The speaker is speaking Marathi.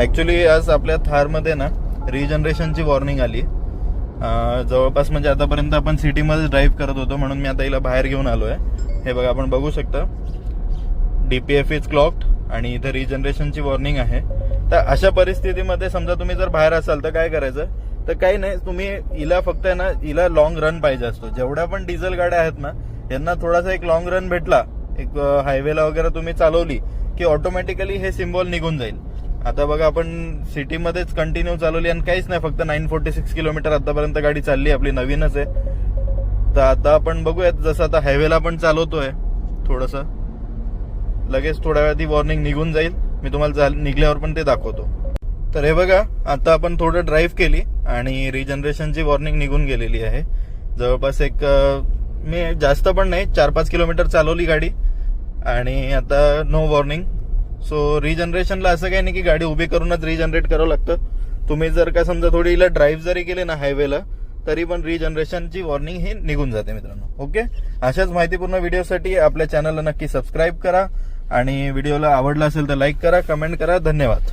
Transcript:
ऍक्च्युली आज आपल्या थारमध्ये ना रिजनरेशनची वॉर्निंग आली. जवळपास म्हणजे आतापर्यंत आपण सिटीमध्ये ड्राईव्ह करत होतो म्हणून मी आता हिला बाहेर घेऊन आलो आहे हे बघा आपण बघू शकता. डीपीएफ इज क्लॉक्ड आणि इथे रिजनरेशनची वॉर्निंग आहे. तर अशा परिस्थितीमध्ये समजा तुम्ही जर बाहेर असाल तर काय करायचं? तर काही नाही तुम्ही हिला फक्त आहे ना हिला लॉंग रन पाहिजे असतो. जेवढ्या पण डिझेल गाड्या आहेत ना यांना थोडासा एक लॉंग रन भेटला. एक हायवेला वगैरे तुम्ही चालवली की ऑटोमॅटिकली हे सिम्बॉल निघून जाईल. आता बघा आपण सिटीमध्येच कंटिन्यू चालवली आणि काहीच नाही फक्त नाईन फोर्टी सिक्स किलोमीटर आतापर्यंत गाडी चालली आपली नवीनच आहे. तर आता आपण बघूयात जसं आता हायवेला पण चालवतोय थोडंसं. लगेच थोड्या वेळात ती वॉर्निंग निघून जाईल. मी तुम्हाला चाल- निघल्यावर पण ते दाखवतो. तर हे बघा आता आपण थोडं ड्राईव्ह केली आणि रिजनरेशनची वॉर्निंग निघून गेलेली आहे. जवळपास एक मी जास्त पण नाही चार पाच किलोमीटर चालवली गाडी. आणि आता नो वॉर्निंग सो रिजनरेशनला असं काही नाही की गाडी उभी करूनच रिजनरेट करावं लागतं. तुम्ही जर का समजा थोडी हिला ड्राईव्ह जरी केली ना हायवेला तरी पण रिजनरेशनची वॉर्निंग ही निघून जाते मित्रांनो. ओके अशाच माहितीपूर्ण व्हिडिओसाठी आपल्या चॅनलला नक्की सबस्क्राईब करा. आणि व्हिडिओला आवडला असेल तर लाईक करा कमेंट करा. धन्यवाद.